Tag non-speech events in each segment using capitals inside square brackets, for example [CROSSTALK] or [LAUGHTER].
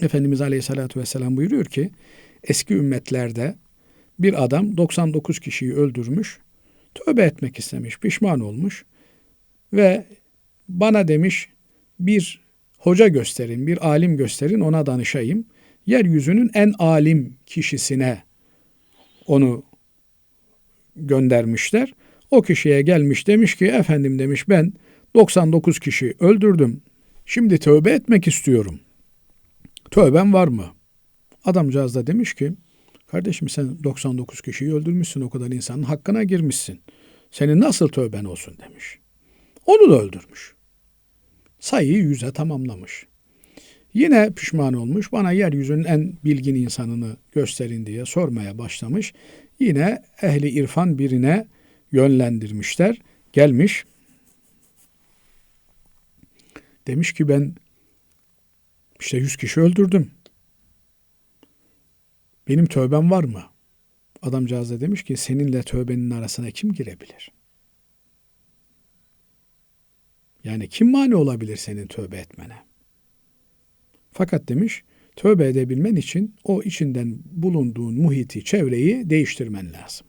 Efendimiz Aleyhisselatü Vesselam buyuruyor ki eski ümmetlerde bir adam 99 kişiyi öldürmüş, tövbe etmek istemiş, pişman olmuş ve bana demiş bir hoca gösterin, bir alim gösterin ona danışayım. Yeryüzünün en alim kişisine onu göndermişler. O kişiye gelmiş demiş ki efendim demiş ben 99 kişi öldürdüm. Şimdi tövbe etmek istiyorum. Tövben var mı? Adamcağız da demiş ki kardeşim sen 99 kişiyi öldürmüşsün o kadar insanın hakkına girmişsin. Senin nasıl tövben olsun demiş. Onu da öldürmüş. Sayıyı yüze tamamlamış. Yine pişman olmuş. Bana yeryüzünün en bilgin insanını gösterin diye sormaya başlamış. Yine ehli irfan birine yönlendirmişler. Gelmiş. Demiş ki ben işte yüz kişi öldürdüm. Benim tövbem var mı? Adamcağız da demiş ki seninle tövbenin arasına kim girebilir? Yani kim mani olabilir senin tövbe etmene? Fakat demiş tövbe edebilmen için o içinden bulunduğun muhiti, çevreyi değiştirmen lazım.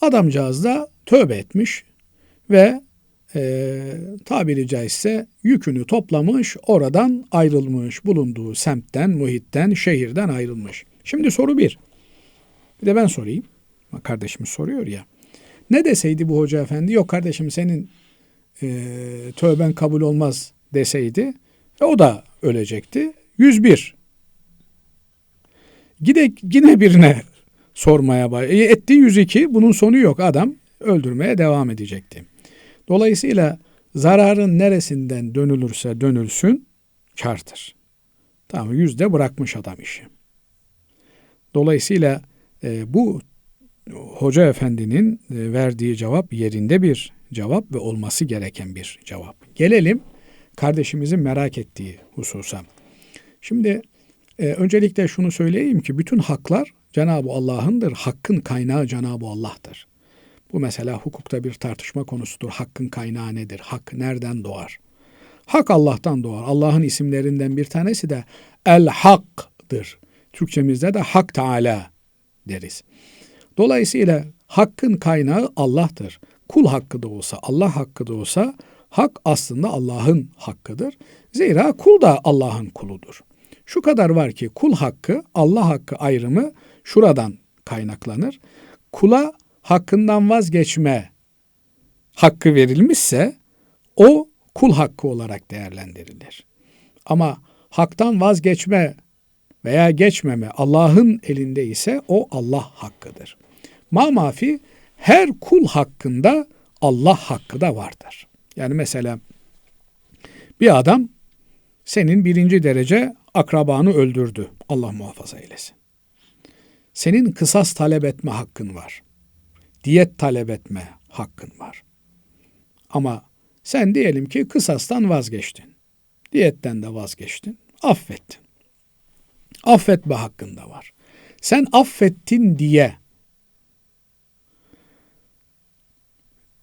Adamcağız da tövbe etmiş ve e, tabiri caizse yükünü toplamış, oradan ayrılmış, bulunduğu semtten, muhitten, şehirden ayrılmış. Şimdi soru bir. Bir de ben sorayım. Kardeşimiz soruyor ya. Ne deseydi bu hoca efendi? Yok kardeşim senin e, tövben kabul olmaz deseydi. E, o da ölecekti. 101. Gide, yine birine sormaya bay. E, etti 102. Bunun sonu yok. Adam öldürmeye devam edecekti. Dolayısıyla zararın neresinden dönülürse dönülsün kartır. Tamam yüzde bırakmış adam işi. Dolayısıyla e, bu hoca efendinin e, verdiği cevap yerinde bir cevap ve olması gereken bir cevap. Gelelim kardeşimizin merak ettiği hususa. Şimdi e, öncelikle şunu söyleyeyim ki bütün haklar Cenab-ı Allah'ındır. Hakkın kaynağı Cenab-ı Allah'tır. Bu mesela hukukta bir tartışma konusudur. Hakkın kaynağı nedir? Hak nereden doğar? Hak Allah'tan doğar. Allah'ın isimlerinden bir tanesi de El Hak'dır. Türkçemizde de Hak Teala deriz. Dolayısıyla hakkın kaynağı Allah'tır. Kul hakkı da olsa, Allah hakkı da olsa hak aslında Allah'ın hakkıdır. Zira kul da Allah'ın kuludur. Şu kadar var ki kul hakkı, Allah hakkı ayrımı şuradan kaynaklanır. Kula hakkından vazgeçme hakkı verilmişse o kul hakkı olarak değerlendirilir. Ama haktan vazgeçme veya geçmeme Allah'ın elinde ise o Allah hakkıdır. Ma mafi her kul hakkında Allah hakkı da vardır. Yani mesela bir adam senin birinci derece akrabanı öldürdü. Allah muhafaza eylesin. Senin kısas talep etme hakkın var. Diyet talep etme hakkın var. Ama sen diyelim ki kısastan vazgeçtin. Diyetten de vazgeçtin. Affettin. Affetme hakkın da var. Sen affettin diye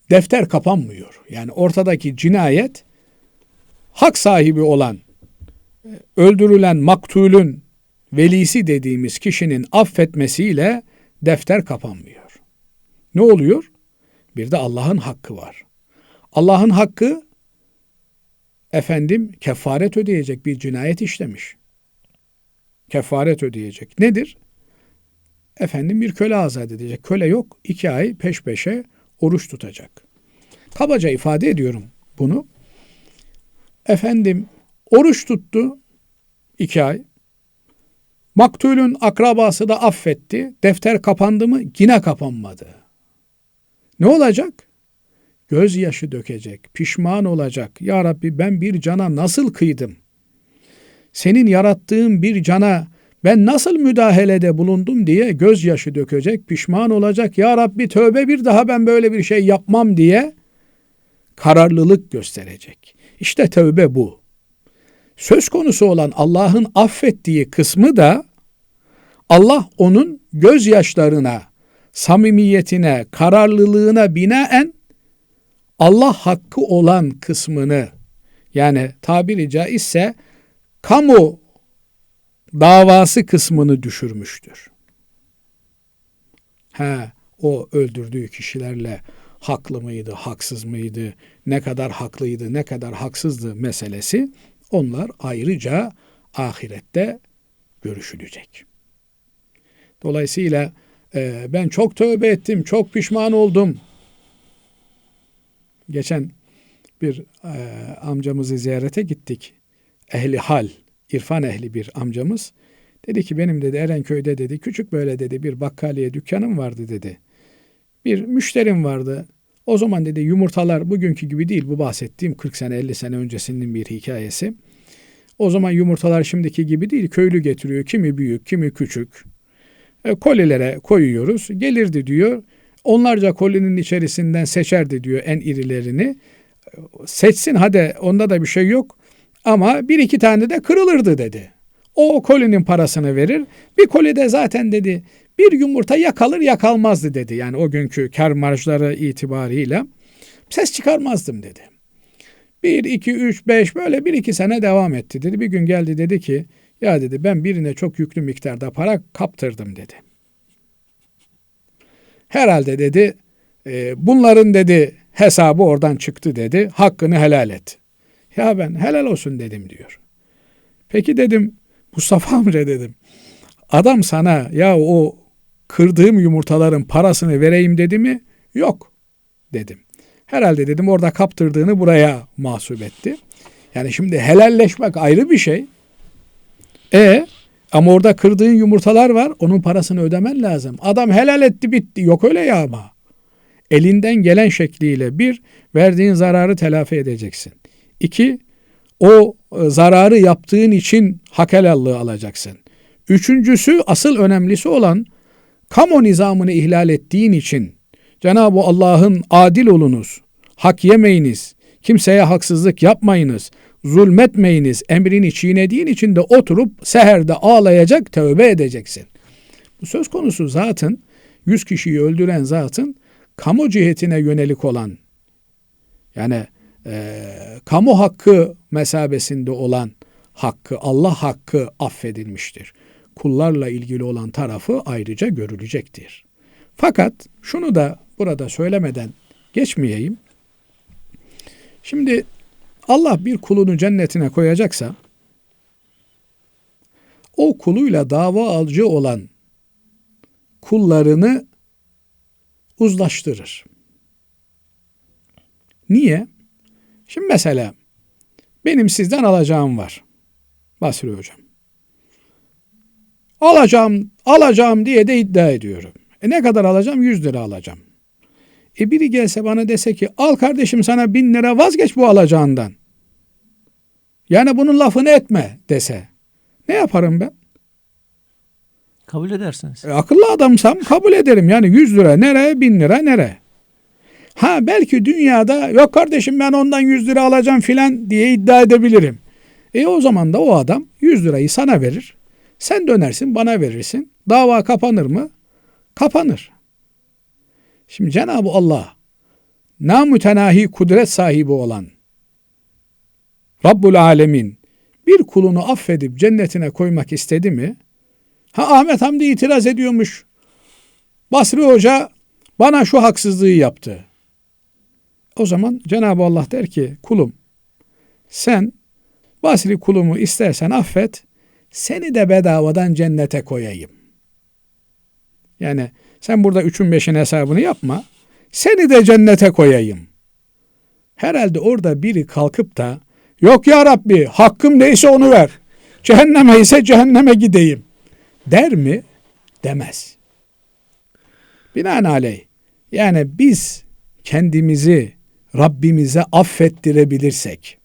defter kapanmıyor. Yani ortadaki cinayet hak sahibi olan öldürülen maktulün velisi dediğimiz kişinin affetmesiyle defter kapanmıyor. Ne oluyor? Bir de Allah'ın hakkı var. Allah'ın hakkı efendim kefaret ödeyecek bir cinayet işlemiş. Kefaret ödeyecek. Nedir? Efendim bir köle azat edecek. Köle yok. iki ay peş peşe oruç tutacak. Kabaca ifade ediyorum bunu. Efendim oruç tuttu iki ay. Maktulün akrabası da affetti. Defter kapandı mı? Yine kapanmadı. Ne olacak? Gözyaşı dökecek, pişman olacak. Ya Rabbi ben bir cana nasıl kıydım? Senin yarattığın bir cana ben nasıl müdahalede bulundum diye gözyaşı dökecek, pişman olacak. Ya Rabbi tövbe bir daha ben böyle bir şey yapmam diye kararlılık gösterecek. İşte tövbe bu. Söz konusu olan Allah'ın affettiği kısmı da Allah onun gözyaşlarına, samimiyetine, kararlılığına binaen Allah hakkı olan kısmını yani tabiri caizse kamu davası kısmını düşürmüştür. He, o öldürdüğü kişilerle haklı mıydı, haksız mıydı, ne kadar haklıydı, ne kadar haksızdı meselesi onlar ayrıca ahirette görüşülecek. Dolayısıyla e, ben çok tövbe ettim, çok pişman oldum. Geçen bir e, amcamızı ziyarete gittik. Ehli hal, irfan ehli bir amcamız. Dedi ki benim dedi Erenköy'de dedi küçük böyle dedi bir bakkaliye dükkanım vardı dedi. Bir müşterim vardı. O zaman dedi yumurtalar bugünkü gibi değil bu bahsettiğim 40 sene 50 sene öncesinin bir hikayesi. O zaman yumurtalar şimdiki gibi değil köylü getiriyor kimi büyük kimi küçük. E, kolilere koyuyoruz gelirdi diyor. Onlarca kolinin içerisinden seçerdi diyor en irilerini. Seçsin hadi onda da bir şey yok. Ama bir iki tane de kırılırdı dedi. O kolinin parasını verir. Bir kolide zaten dedi bir yumurta yakalır yakalmazdı dedi. Yani o günkü kar marjları itibarıyla ses çıkarmazdım dedi. Bir, iki, üç, beş böyle bir iki sene devam etti dedi. Bir gün geldi dedi ki ya dedi ben birine çok yüklü miktarda para kaptırdım dedi. Herhalde dedi e, bunların dedi hesabı oradan çıktı dedi. Hakkını helal et. Ya ben helal olsun dedim diyor. Peki dedim Mustafa [LAUGHS] amca dedim. Adam sana ya o kırdığım yumurtaların parasını vereyim dedi mi? Yok dedim. Herhalde dedim orada kaptırdığını buraya mahsup etti. Yani şimdi helalleşmek ayrı bir şey. E ama orada kırdığın yumurtalar var. Onun parasını ödemen lazım. Adam helal etti bitti. Yok öyle ya ama. Elinden gelen şekliyle bir, verdiğin zararı telafi edeceksin. İki, o e, zararı yaptığın için hak helallığı alacaksın. Üçüncüsü asıl önemlisi olan kamu nizamını ihlal ettiğin için Cenab-ı Allah'ın adil olunuz, hak yemeyiniz, kimseye haksızlık yapmayınız, zulmetmeyiniz emrini çiğnediğin için de oturup seherde ağlayacak, tövbe edeceksin. Bu söz konusu zaten yüz kişiyi öldüren zatın kamu cihetine yönelik olan yani e, kamu hakkı mesabesinde olan hakkı, Allah hakkı affedilmiştir. Kullarla ilgili olan tarafı ayrıca görülecektir. Fakat şunu da burada söylemeden geçmeyeyim. Şimdi Allah bir kulunu cennetine koyacaksa o kuluyla dava alıcı olan kullarını uzlaştırır. Niye? Şimdi mesela benim sizden alacağım var. Basri hocam. Alacağım, alacağım diye de iddia ediyorum. E ne kadar alacağım? 100 lira alacağım. E biri gelse bana dese ki al kardeşim sana bin lira vazgeç bu alacağından. Yani bunun lafını etme dese. Ne yaparım ben? Kabul edersiniz. E, akıllı adamsam kabul ederim. Yani 100 lira nereye, bin lira nereye? Ha belki dünyada yok kardeşim ben ondan 100 lira alacağım filan diye iddia edebilirim. E o zaman da o adam 100 lirayı sana verir. Sen dönersin bana verirsin. Dava kapanır mı? Kapanır. Şimdi Cenab-ı Allah namütenahi kudret sahibi olan Rabbul Alemin bir kulunu affedip cennetine koymak istedi mi? Ha Ahmet Hamdi itiraz ediyormuş. Basri Hoca bana şu haksızlığı yaptı. O zaman Cenab-ı Allah der ki kulum sen Basri kulumu istersen affet seni de bedavadan cennete koyayım. Yani sen burada üçün beşin hesabını yapma. Seni de cennete koyayım. Herhalde orada biri kalkıp da yok ya Rabbi hakkım neyse onu ver. Cehenneme ise cehenneme gideyim. Der mi? Demez. Binaenaleyh yani biz kendimizi Rabbimize affettirebilirsek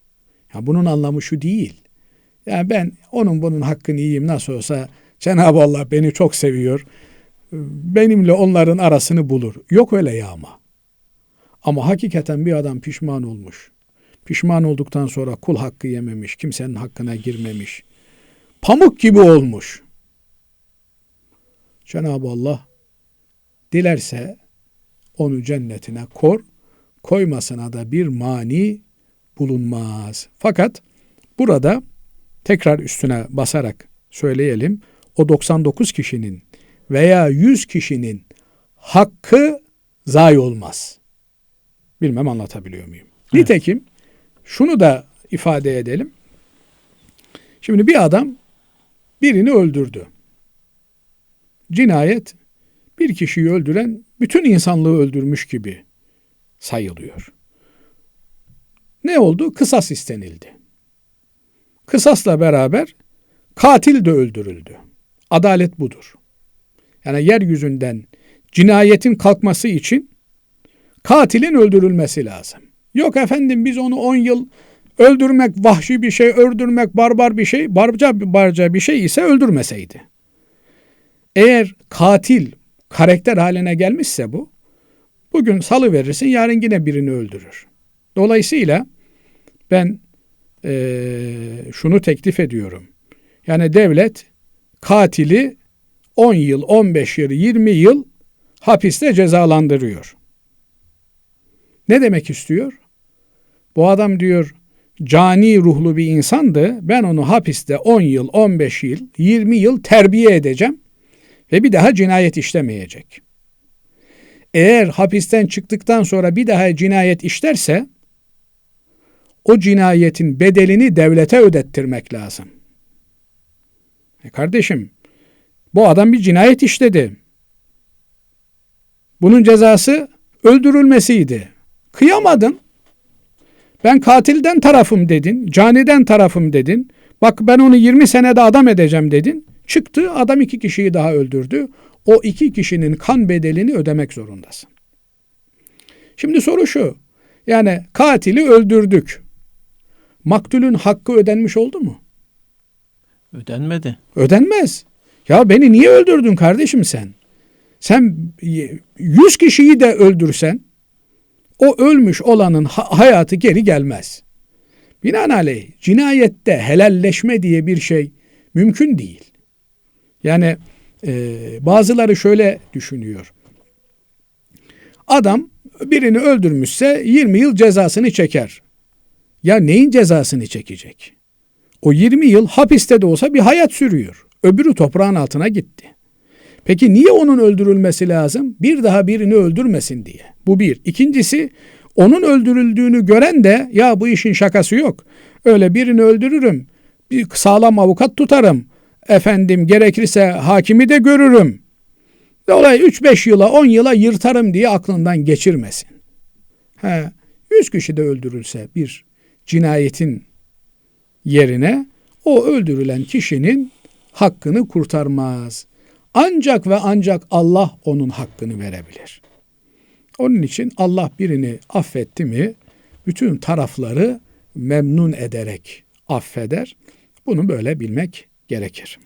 ya bunun anlamı şu değil. Yani ben onun bunun hakkını yiyeyim nasıl olsa Cenab-ı Allah beni çok seviyor. Benimle onların arasını bulur. Yok öyle ya ama. Ama hakikaten bir adam pişman olmuş. Pişman olduktan sonra kul hakkı yememiş, kimsenin hakkına girmemiş. Pamuk gibi olmuş. Cenab-ı Allah dilerse onu cennetine kor, koymasına da bir mani bulunmaz. Fakat burada tekrar üstüne basarak söyleyelim. O 99 kişinin veya 100 kişinin hakkı zayi olmaz. Bilmem anlatabiliyor muyum? Evet. Nitekim şunu da ifade edelim. Şimdi bir adam birini öldürdü. Cinayet bir kişiyi öldüren bütün insanlığı öldürmüş gibi sayılıyor. Ne oldu? Kısas istenildi. Kısasla beraber katil de öldürüldü. Adalet budur. Yani yeryüzünden cinayetin kalkması için katilin öldürülmesi lazım. Yok efendim biz onu 10 yıl öldürmek vahşi bir şey, öldürmek barbar bir şey, barca barca bir şey ise öldürmeseydi. Eğer katil karakter haline gelmişse bu, bugün salı verirsin, yarın yine birini öldürür. Dolayısıyla ben eee, şunu teklif ediyorum. Yani devlet katili 10 yıl, 15 yıl, 20 yıl hapiste cezalandırıyor. Ne demek istiyor? Bu adam diyor cani ruhlu bir insandı. Ben onu hapiste 10 yıl, 15 yıl, 20 yıl terbiye edeceğim ve bir daha cinayet işlemeyecek. Eğer hapisten çıktıktan sonra bir daha cinayet işlerse o cinayetin bedelini devlete ödettirmek lazım. E kardeşim bu adam bir cinayet işledi. Bunun cezası öldürülmesiydi. Kıyamadın. Ben katilden tarafım dedin, caniden tarafım dedin. Bak ben onu 20 senede adam edeceğim dedin. Çıktı adam iki kişiyi daha öldürdü. O iki kişinin kan bedelini ödemek zorundasın. Şimdi soru şu. Yani katili öldürdük. Maktulün hakkı ödenmiş oldu mu? Ödenmedi. Ödenmez. Ya beni niye öldürdün kardeşim sen? Sen 100 kişiyi de öldürsen o ölmüş olanın ha- hayatı geri gelmez. Binaenaleyh cinayette helalleşme diye bir şey mümkün değil. Yani e, bazıları şöyle düşünüyor. Adam birini öldürmüşse 20 yıl cezasını çeker. Ya neyin cezasını çekecek? O 20 yıl hapiste de olsa bir hayat sürüyor. Öbürü toprağın altına gitti. Peki niye onun öldürülmesi lazım? Bir daha birini öldürmesin diye. Bu bir. İkincisi onun öldürüldüğünü gören de ya bu işin şakası yok. Öyle birini öldürürüm. Bir sağlam avukat tutarım. Efendim gerekirse hakimi de görürüm. Olay 3-5 yıla 10 yıla yırtarım diye aklından geçirmesin. He, 100 kişi de öldürülse bir cinayetin yerine o öldürülen kişinin hakkını kurtarmaz. Ancak ve ancak Allah onun hakkını verebilir. Onun için Allah birini affetti mi bütün tarafları memnun ederek affeder. Bunu böyle bilmek gerekir.